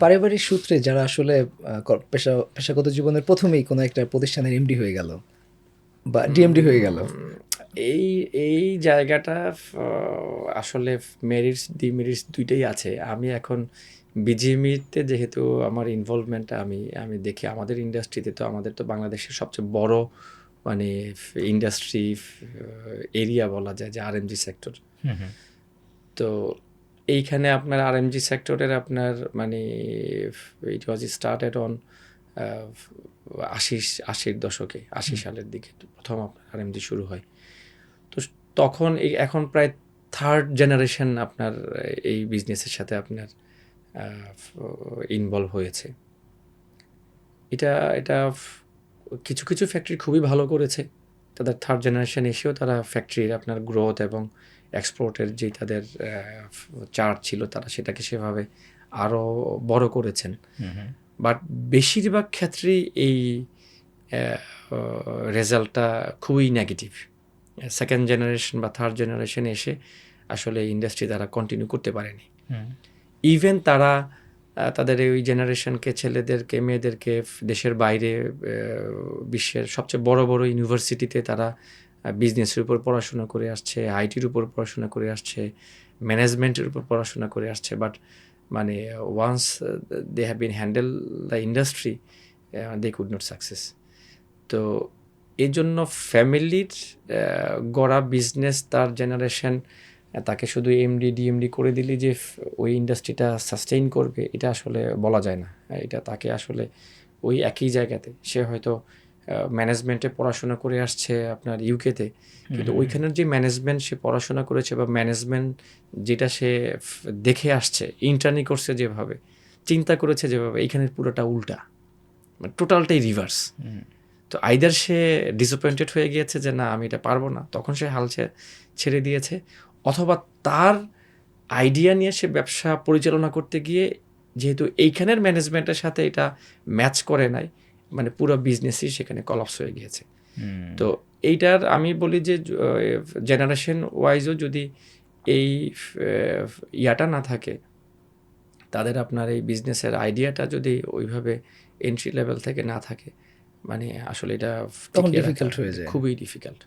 পারিবারিক সূত্রে যারা আসলে পেশা পেশাগত জীবনের প্রথমেই কোনো একটা প্রতিষ্ঠানের এমডি হয়ে গেল বা ডিএমডি হয়ে গেল। এই এই জায়গাটা আসলে মেরিটস ডিমেরিটস দুইটাই আছে। আমি এখন বিজিএমিতে যেহেতু আমার ইনভলভমেন্টটা আমি আমি দেখি আমাদের ইন্ডাস্ট্রিতে তো আমাদের তো বাংলাদেশের সবচেয়ে বড় মানে ইন্ডাস্ট্রি এরিয়া বলা যায় যে আরএমজি সেক্টর তো এইখানে আপনার আর আরএমজি সেক্টরের আপনার মানে ইট ওয়াজ স্টার্টেড অন আশি আশির দশকে আশি সালের দিকে প্রথম আপনার আর আরএমজি শুরু হয়। তো তখন এই এখন প্রায় থার্ড জেনারেশন আপনার এই বিজনেসের সাথে আপনার ইনভলভ হয়েছে। এটা এটা কিছু কিছু ফ্যাক্টরি খুবই ভালো করেছে। তাদের থার্ড জেনারেশন এসেও তারা ফ্যাক্টরির আপনার গ্রোথ এবং এক্সপোর্টের যে তাদের চার্ট ছিল তারা সেটাকে সেভাবে আরও বড় করেছেন। বাট বেশিরভাগ ক্ষেত্রেই এই রেজাল্টটা খুবই নেগেটিভ সেকেন্ড জেনারেশন বা থার্ড জেনারেশন এসে আসলে ইন্ডাস্ট্রি তারা কন্টিনিউ করতে পারেনি। ইভেন তারা তাদের ওই জেনারেশনকে ছেলেদেরকে মেয়েদেরকে দেশের বাইরে বিশ্বের সবচেয়ে বড় বড় ইউনিভার্সিটিতে তারা বিজনেসের উপর পড়াশোনা করে আসছে আইটির উপর পড়াশোনা করে আসছে ম্যানেজমেন্টের উপর পড়াশোনা করে আসছে বাট মানে once they have been handle the industry they could not success তো এই জন্য ফ্যামিলির গড়া বিজনেস তার জেনারেশন তাকে শুধু এমডি ডিএমডি করে দিলে যে, ওই ইন্ডাস্ট্রিটা সাস্টেইন করবে, এটা আসলে বলা যায় না। এটা তাকে আসলে ওই একই জায়গাতে, সে হয়তো ম্যানেজমেন্টে পড়াশোনা করে আসছে আপনার ইউকেতে কিন্তু ওইখানের যে ম্যানেজমেন্ট সে পড়াশোনা করেছে বা ম্যানেজমেন্ট যেটা সে দেখে আসছে ইন্টার্নি করছে যেভাবে চিন্তা করেছে যেভাবে এইখানের পুরোটা উল্টা। মানে টোটালটাই রিভার্স তো আইদার সে ডিসঅ্যাপয়েন্টেড হয়ে গিয়েছে যে না আমি এটা পারব না তখন সে হাল ছেড়ে দিয়েছে অথবা তার আইডিয়া নিয়ে সে ব্যবসা পরিচালনা করতে গিয়ে যেহেতু এইখানের ম্যানেজমেন্টের সাথে এটা ম্যাচ করে নাই মানে পুরো বিজনেসই সেখানে কলাপস হয়ে গিয়েছে। তো এইটার আমি বলি যে জেনারেশন ওয়াইজও যদি এই ইয়াটা না থাকে তাদের আপনার এই বিজনেসের আইডিয়াটা যদি ওইভাবে এন্ট্রি লেভেল থেকে না থাকে মানে আসলে এটা তখন হয়ে যায়। খুবই ডিফিকাল্ট